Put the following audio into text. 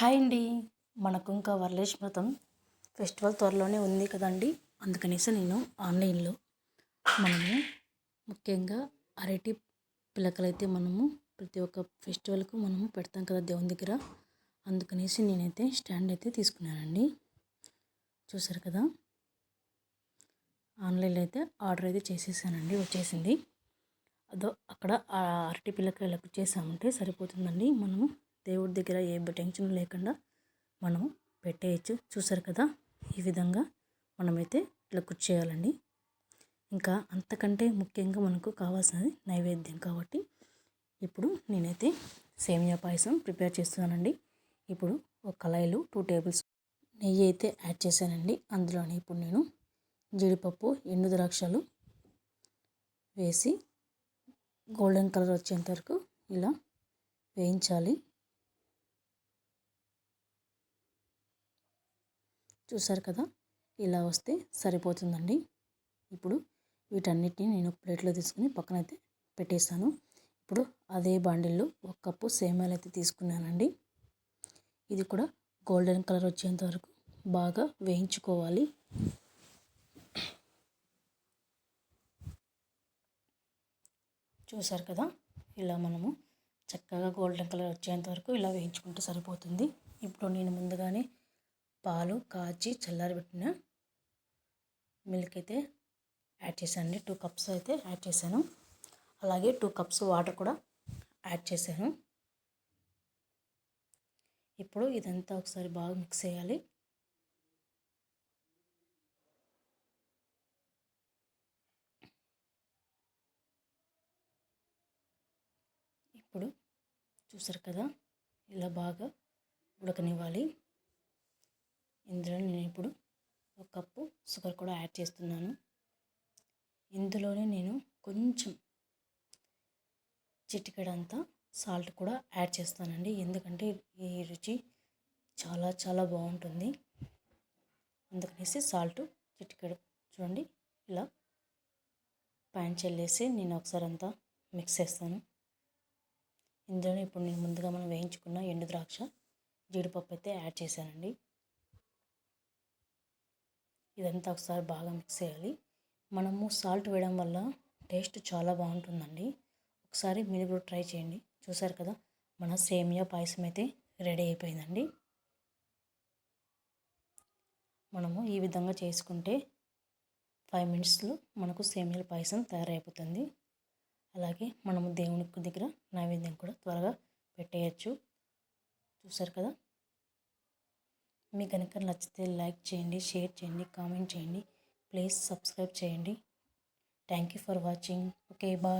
Hi అండి. మనకు ఇంకా వరలక్ష్మతం ఫెస్టివల్ త్వరలోనే ఉంది కదండి. అందుకనేసి నేను ఆన్లైన్లో మనము ముఖ్యంగా అరటి పిలకలైతే మనము ప్రతి ఒక్క ఫెస్టివల్కు మనము పెడతాం కదా దేవుని దగ్గర. అందుకనేసి నేనైతే స్టాండ్ అయితే తీసుకున్నానండి. చూసారు కదా? ఆన్లైన్లో అయితే ఆర్డర్ అయితే చేసేసానండి వచ్చేసింది. అదో అక్కడ ఆ అరటి పిల్లకాయలకు చేసామంటే సరిపోతుందండి. మనము దేవుడి దగ్గర ఏ టెన్షన్ లేకుండా మనం పెట్టేయచ్చు. చూసారు కదా? ఈ విధంగా మనమైతే ఇట్లా చేయాలండి. ఇంకా అంతకంటే ముఖ్యంగా మనకు కావాల్సినది నైవేద్యం కాబట్టి ఇప్పుడు నేనైతే సేమియా పాయసం ప్రిపేర్ చేస్తున్నానండి. ఇప్పుడు ఒక కళాయిలో టూ టేబుల్స్ నెయ్యి అయితే యాడ్ చేశానండి. అందులోనే ఇప్పుడు నేను జీడిపప్పు ఎండు ద్రాక్షలు వేసి గోల్డెన్ కలర్ వచ్చేంత వరకు ఇలా వేయించాలి. చూసారు కదా? ఇలా వస్తే సరిపోతుందండి. ఇప్పుడు వీటన్నిటిని నేను ప్లేట్లో తీసుకుని పక్కనైతే పెట్టేశాను ఇప్పుడు అదే బాండిల్లో ఒక కప్పు సేమ్యాలు అయితే తీసుకున్నానండి. ఇది కూడా గోల్డెన్ కలర్ వచ్చేంత వరకు బాగా వేయించుకోవాలి. చూసారు కదా? ఇలా మనము చక్కగా గోల్డెన్ కలర్ వచ్చేంత వరకు ఇలా వేయించుకుంటే సరిపోతుంది. ఇప్పుడు నేను ముందుగానే పాలు కాచి చల్లారబెట్టిన మిల్క్ అయితే యాడ్ చేశానండి. టూ కప్స్ అయితే యాడ్ చేశాను. అలాగే టూ కప్స్ వాటర్ కూడా యాడ్ చేశాను. ఇప్పుడు ఇదంతా ఒకసారి బాగా మిక్స్ చేయాలి. ఇప్పుడు చూసారు కదా ఇలా బాగా ఉడకనివ్వాలి. ఇందులో నేను ఇప్పుడు ఒక కప్పు షుగర్ కూడా యాడ్ చేస్తున్నాను. ఇందులోనే నేను కొంచెం చిటికెడంతా సాల్ట్ కూడా యాడ్ చేస్తానండి. ఎందుకంటే ఈ రుచి చాలా చాలా బాగుంటుంది. అందుకనేసి సాల్ట్ చిటికెడు చూడండి ఇలా ప్యాన్ చెల్లేసి నేను ఒకసారి అంతా మిక్స్ చేస్తాను. ఇందులోనే ఇప్పుడు నేను ముందుగా మనం వేయించుకున్న ఎండు ద్రాక్ష జీడిపప్పు అయితే యాడ్ చేశానండి. ఇదంతా ఒకసారి బాగా మిక్స్ చేయాలి. మనము సాల్ట్ వేయడం వల్ల టేస్ట్ చాలా బాగుంటుందండి. ఒకసారి మీరు కూడా ట్రై చేయండి. చూసారు కదా మన సేమియా పాయసం అయితే రెడీ అయిపోయిందండి. మనము ఈ విధంగా చేసుకుంటే ఫైవ్ మినిట్స్లో మనకు సేమియాల పాయసం తయారైపోతుంది. అలాగే మనము దేవునికి దగ్గర నైవేద్యం కూడా త్వరగా పెట్టేయచ్చు. చూసారు కదా మీకు కనుక నచ్చితే లైక్ చేయండి షేర్ చేయండి కామెంట్ చేయండి. ప్లీజ్ సబ్స్క్రైబ్ చేయండి. Thank you for watching. Okay bye.